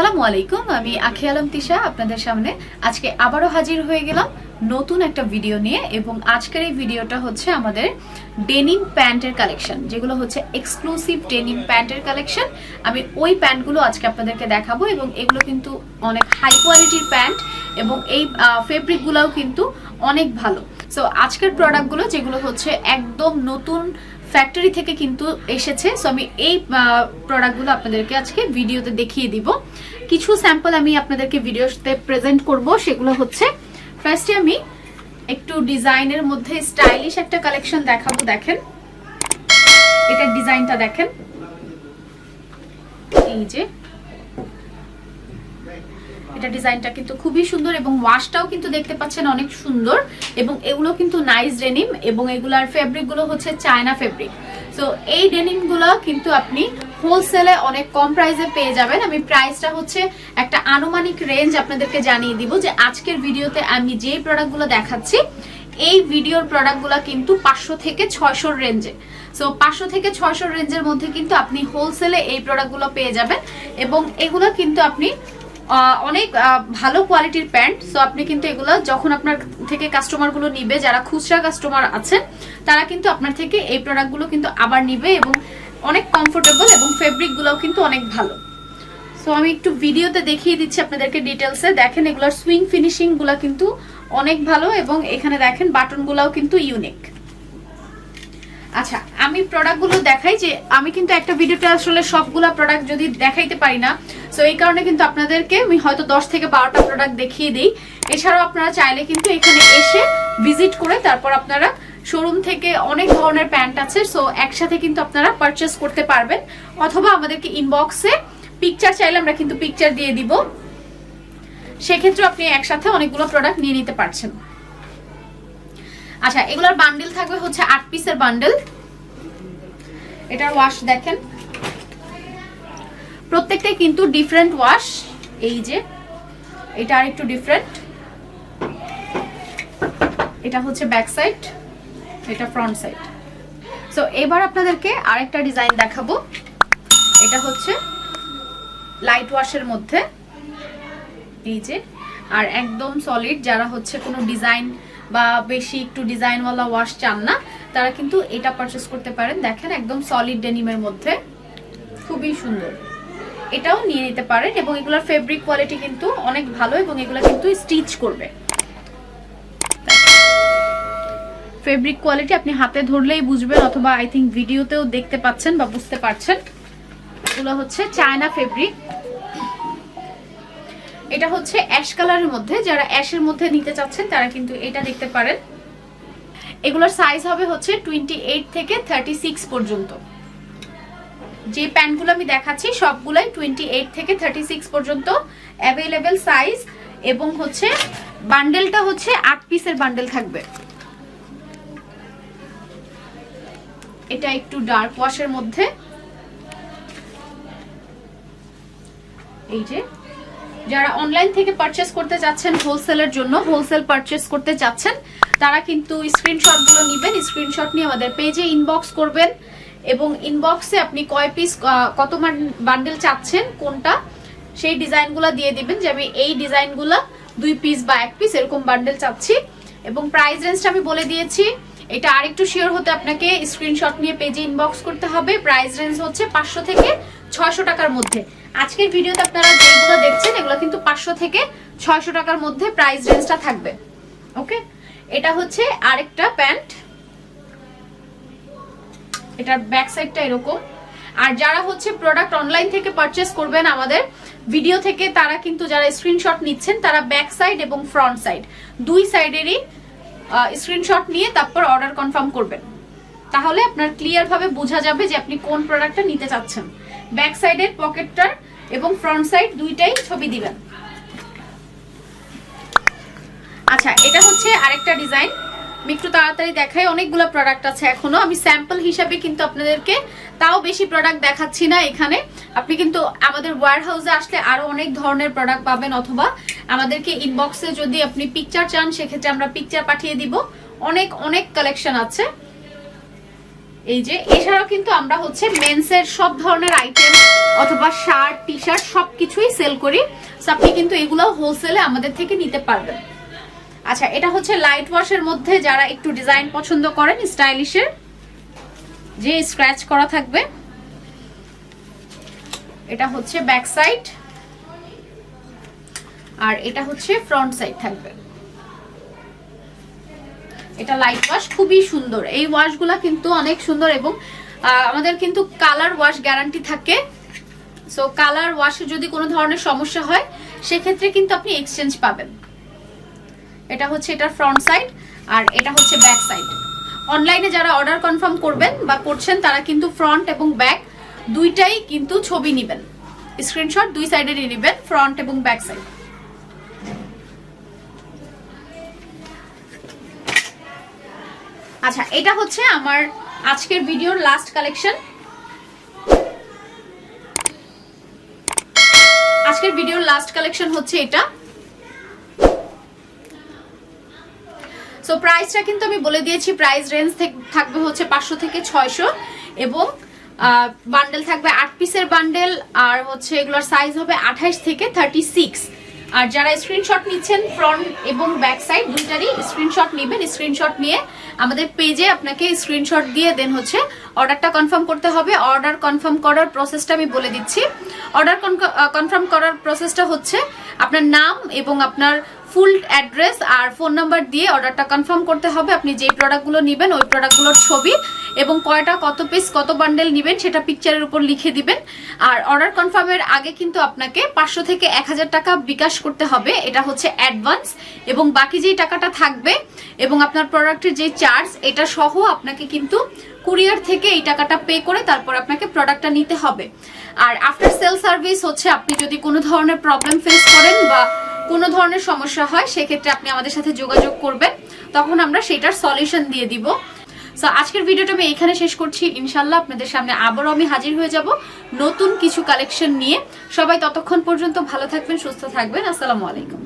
আসসালামু আলাইকুম, আমি আখি আলম তিশা আপনাদের সামনে। আজকে আবারও হাজির হয়ে গেলাম নতুন একটা ভিডিও নিয়ে এবং আজকের এই ভিডিওটা হচ্ছে আমাদের ডেনিম প্যান্টের কালেকশন যেগুলো হচ্ছে এক্সক্লুসিভ ডেনিম প্যান্টের কালেকশন আমি ওই প্যান্টগুলো আজকে আপনাদেরকে দেখাবো এবং এগুলো কিন্তু অনেক হাই কোয়ালিটির প্যান্ট এবং এই ফেব্রিকগুলোও কিন্তু অনেক ভালো। সো আজকের প্রোডাক্টগুলো যেগুলো হচ্ছে একদম নতুন ফ্যাক্টরি থেকে কিন্তু এসেছে। সো আমি এই প্রোডাক্টগুলো আপনাদেরকে আজকে ভিডিওতে দেখিয়ে দিব। কিছু স্যাম্পল আমি আপনাদেরকে ভিডিওতে প্রেজেন্ট করব, সেগুলো হচ্ছে ফার্স্টে আমি একটু ডিজাইনের মধ্যে স্টাইলিশ একটা কালেকশন দেখাবো, দেখেন। এটার ডিজাইনটা দেখেন। এই যে এটা ডিজাইনটা কিন্তু খুবই সুন্দর এবং ওয়াশটাও কিন্তু দেখতে পাচ্ছেন অনেক সুন্দর এবং এগুলো কিন্তু নাইস ডেনিম এবং এগুলার ফেব্রিকগুলো হচ্ছে চায়না ফেব্রিক তো এই ডেনিমগুলো কিন্তু আপনি হোলসেলে অনেক কম প্রাইসে পেয়ে যাবেন। আমি প্রাইসটা হচ্ছে একটা আনুমানিক রেঞ্জ আপনাদেরকে জানিয়ে দিব যে আজকের ভিডিওতে আমি যে প্রোডাক্টগুলো দেখাচ্ছি, এই ভিডিওর প্রোডাক্ট প্রোডাক্টগুলো কিন্তু পাঁচশো থেকে ছয়শোর রেঞ্জে সো পাঁচশো থেকে ছয়শো রেঞ্জের মধ্যে কিন্তু আপনি হোলসেলে এই প্রোডাক্টগুলো পেয়ে যাবেন এবং এগুলো কিন্তু আপনি অনেক ভালো কোয়ালিটির প্যান্ট। সো আপনি কিন্তু এগুলো যখন আপনার থেকে কাস্টমারগুলো নিবে, যারা খুচরা কাস্টমার আছেন, তারা কিন্তু আপনার থেকে এই প্রোডাক্টগুলো কিন্তু আবার নিবে এবং অনেক কমফোর্টেবল এবং ফেব্রিকগুলোও কিন্তু অনেক ভালো। সো আমি একটু ভিডিওতে দেখিয়ে দিচ্ছি আপনাদেরকে ডিটেলসে দেখেন, এগুলোর সুইং ফিনিশিংগুলা কিন্তু অনেক ভালো এবং এখানে দেখেন বাটন গুলাও কিন্তু ইউনিক আচ্ছা আমি প্রোডাক্টগুলো দেখাই যে আমি কিন্তু একটা ভিডিওতে আসলে সবগুলা প্রোডাক্ট যদি দেখাইতে পারি না সো এই কারণে কিন্তু আপনাদেরকে আমি হয়তো দশ থেকে বারোটা প্রোডাক্ট দেখিয়ে দিই। এছাড়াও আপনারা চাইলে কিন্তু এখানে এসে ভিজিট করে তারপর আপনারা শোরুম থেকে অনেক ধরনের প্যান্ট আছে সো একসাথে কিন্তু আপনারা পারচেস করতে পারবেন। অথবা আমাদেরকে ইনবক্সে পিকচার চাইলে আমরা কিন্তু পিকচার দিয়ে দিব। সেক্ষেত্রে আপনি একসাথে অনেকগুলো প্রোডাক্ট নিয়ে নিতে পারছেন। আচ্ছা এগুলোর বান্ডেল থাকবে হচ্ছে আট পিসের বান্ডেল এটার ওয়াশ দেখেন। প্রত্যেকটাই কিন্তু ডিফারেন্ট ওয়াশ এই যে, এটা আর একটু ডিফারেন্ট এটা হচ্ছে ব্যাক সাইড এটা ফ্রন্ট সাইড সো এবার আপনাদেরকে আরেকটা ডিজাইন দেখাবো। এটা হচ্ছে লাইট ওয়াশের মধ্যে। এই যে, আর একদম সলিড যারা হচ্ছে কোনো ডিজাইন বা বেশি একটু ডিজাইনওয়ালা ওয়াশ চান না, তারা কিন্তু এটা পারচেস করতে পারেন। দেখেন একদম সলিড ডেনিমের মধ্যে। খুবই সুন্দর। এটাও নিয়ে নিতে পারেন এবং এগুলোর ফেব্রিক কোয়ালিটি কিন্তু অনেক ভালো এবং এগুলো কিন্তু স্টিচ করবে। ফেব্রিক কোয়ালিটি আপনি হাতে ধরলেই বুঝবেন অথবা আই থিঙ্ক ভিডিওতেও দেখতে পাচ্ছেন বা বুঝতে পারছেন। এগুলো হচ্ছে চায়না ফেব্রিক এটা হচ্ছে অ্যাশ কালারের মধ্যে, যারা অ্যাশের মধ্যে নিতে চাচ্ছেন, তারা কিন্তু এটা দেখতে পারেন। এগুলোর সাইজ হবে হচ্ছে টোয়েন্টি থেকে থার্টি পর্যন্ত। যে প্যান্টগুলো আমি দেখাচ্ছি, সবগুলাই টোয়েন্টি থেকে থার্টি পর্যন্ত অ্যাভেলেবেল সাইজ এবং হচ্ছে বান্ডেলটা হচ্ছে আট পিসের বান্ডেল থাকবে। এটা একটু ডার্ক ওয়াশের মধ্যে। এই যে যারা অনলাইন থেকে পারচেস করতে যাচ্ছেন হোলসেলের জন্য হোলসেল পারচেস করতে যাচ্ছেন, তারা কিন্তু স্ক্রিনশটগুলো নেবেন। স্ক্রিনশট নিয়ে আমাদের পেজে ইনবক্স করবেন এবং ইনবক্সে আপনি কয় পিস কত বান্ডেল চাচ্ছেন, কোনটা, সেই ডিজাইনগুলো দিয়ে দিবেন যে আমি এই ডিজাইনগুলো দুই পিস বা এক পিস এরকম বান্ডেল চাচ্ছি। এবং প্রাইস রেঞ্জটা আমি বলে দিয়েছি। এটা আরেকটু শিওর হতে আপনাকে স্ক্রিনশট নিয়ে পেজে ইনবক্স করতে হবে। প্রাইস রেঞ্জ হচ্ছে পাঁচশো থেকে ছয়শো টাকার মধ্যে। আজকের ভিডিওতে আপনারা যেগুলো দেখছেন, এগুলো কিন্তু পাঁচশো থেকে ছয়শো টাকার মধ্যে প্রাইস রেঞ্জটা থাকবে। ওকে এটা হচ্ছে আরেকটা প্যান্ট এটার ব্যাক সাইডটা এরকম। আর যারা হচ্ছে প্রোডাক্ট অনলাইন থেকে পারচেস করবেন আমাদের ভিডিও থেকে, তারা কিন্তু যারা স্ক্রিনশট নিচ্ছেন, তারা ব্যাক সাইড এবং ফ্রন্ট সাইড দুই সাইডেরই স্ক্রিনশট নিয়ে তারপর অর্ডার কনফার্ম করবেন। তাহলে আপনার ক্লিয়ার ভাবে বোঝা যাবে যে আপনি কোন প্রোডাক্টটা নিতে চাচ্ছেন। ব্যাক সাইডের পকেটটার এবং ফ্রন্ট সাইড দুইটাই ছবি দিবেন। আচ্ছা এটা হচ্ছে আরেকটা ডিজাইন। একটু তাড়াতাড়ি দেখাই, অনেকগুলো প্রোডাক্ট আছে এখনও। আমি স্যাম্পল হিসাবে কিন্তু আপনাদেরকে তাও বেশি প্রোডাক্ট দেখাচ্ছি না এখানে। আপনি কিন্তু আমাদের ওয়ার হাউসে আসলে আরও অনেক ধরনের প্রোডাক্ট পাবেন, অথবা আমাদেরকে ইনবক্সে যদি আপনি পিকচার চান, সেক্ষেত্রে আমরা পিকচার পাঠিয়ে দিব। অনেক অনেক কালেকশন আছে। এই যে, এছাড়াও কিন্তু আমরা হচ্ছে মেন্সের সব ধরনের আইটেম অথবা শার্ট টি শার্ট সব কিছুই সেল করি আপনি কিন্তু এগুলো হোলসেলে আমাদের থেকে নিতে পারবেন। আচ্ছা এটা হচ্ছে লাইট ওয়াশের মধ্যে যারা একটু ডিজাইন পছন্দ করেন স্টাইলিশের যে স্ক্র্যাচ করা থাকবে। এটা হচ্ছে ব্যাক সাইড আর এটা হচ্ছে ফ্রন্ট সাইড থাকবে। এটা লাইট ওয়াশ খুবই সুন্দর। এই ওয়াশগুলা কিন্তু অনেক সুন্দর এবং আমাদের কিন্তু কালার ওয়াশ গ্যারান্টি থাকে। সো কালার ওয়াশে যদি কোনো ধরনের সমস্যা হয়, সেক্ষেত্রে কিন্তু আপনি এক্সচেঞ্জ পাবেন। এটা হচ্ছে এটার ফ্রন্ট সাইড আর এটা হচ্ছে ব্যাক সাইড অনলাইনে যারা অর্ডার কনফার্ম করবেন বা করছেন, তারা কিন্তু ফ্রন্ট এবং ব্যাক দুইটাই কিন্তু ছবি নেবেন। স্ক্রিনশট দুই সাইডেরই নেবেন ফ্রন্ট এবং ব্যাক সাইড আচ্ছা এটা হচ্ছে আমার আজকের ভিডিওর লাস্ট কালেকশন আজকের ভিডিওর লাস্ট কালেকশন হচ্ছে এটা। সো প্রাইসটা কিন্তু আমি বলে দিয়েছি প্রাইস রেঞ্জ থাকবে হচ্ছে পাঁচশো থেকে ছয়শো এবং বান্ডেল থাকবে আট পিসের বান্ডেল আর হচ্ছে এগুলোর সাইজ হবে আঠাইশ থেকে থার্টি সিক্স আর যারা স্ক্রিনশট নিচ্ছেন ফ্রন্ট এবং ব্যাক সাইড দুইটারই স্ক্রিনশট নেবেন স্ক্রিনশট নিয়ে আমাদের পেজে আপনাকে স্ক্রিনশট দিয়ে দেন হচ্ছে অর্ডারটা কনফার্ম করতে হবে। অর্ডার কনফার্ম করার প্রসেসটা আমি বলে দিচ্ছি। অর্ডার কনফার্ম করার প্রসেসটা হচ্ছে আপনার নাম এবং আপনার ফুল অ্যাড্রেস আর ফোন নাম্বার দিয়ে অর্ডারটা কনফার্ম করতে হবে। আপনি যেই প্রোডাক্টগুলো নেবেন, ওই প্রোডাক্টগুলোর ছবি এবং কয়টা, কত পিস কত বান্ডেল নেবেন সেটা পিকচারের উপর লিখে দিবেন। আর অর্ডার কনফার্মের আগে কিন্তু আপনাকে পাঁচশো থেকে এক হাজার টাকা বিকাশ করতে হবে। এটা হচ্ছে অ্যাডভান্স এবং বাকি যেই টাকাটা থাকবে এবং আপনার প্রোডাক্টের যে চার্জ এটা সহ আপনাকে কিন্তু কুরিয়ার থেকে এই টাকাটা পে করে তারপর আপনাকে প্রোডাক্টটা নিতে হবে। আর আফটার সেল সার্ভিস হচ্ছে, আপনি যদি কোনো ধরনের প্রবলেম ফেস করেন বা কোনো ধরনের সমস্যা হয়, সেক্ষেত্রে আপনি আমাদের সাথে যোগাযোগ করবেন। তখন আমরা সেটার সলিউশন দিয়ে দিব। সো আজকের ভিডিওটা আমি এখানে শেষ করছি। ইনশাল্লাহ আপনাদের সামনে আবারও আমি হাজির হয়ে যাব নতুন কিছু কালেকশন নিয়ে। সবাই ততক্ষণ পর্যন্ত ভালো থাকবেন, সুস্থ থাকবেন। আসসালামু আলাইকুম।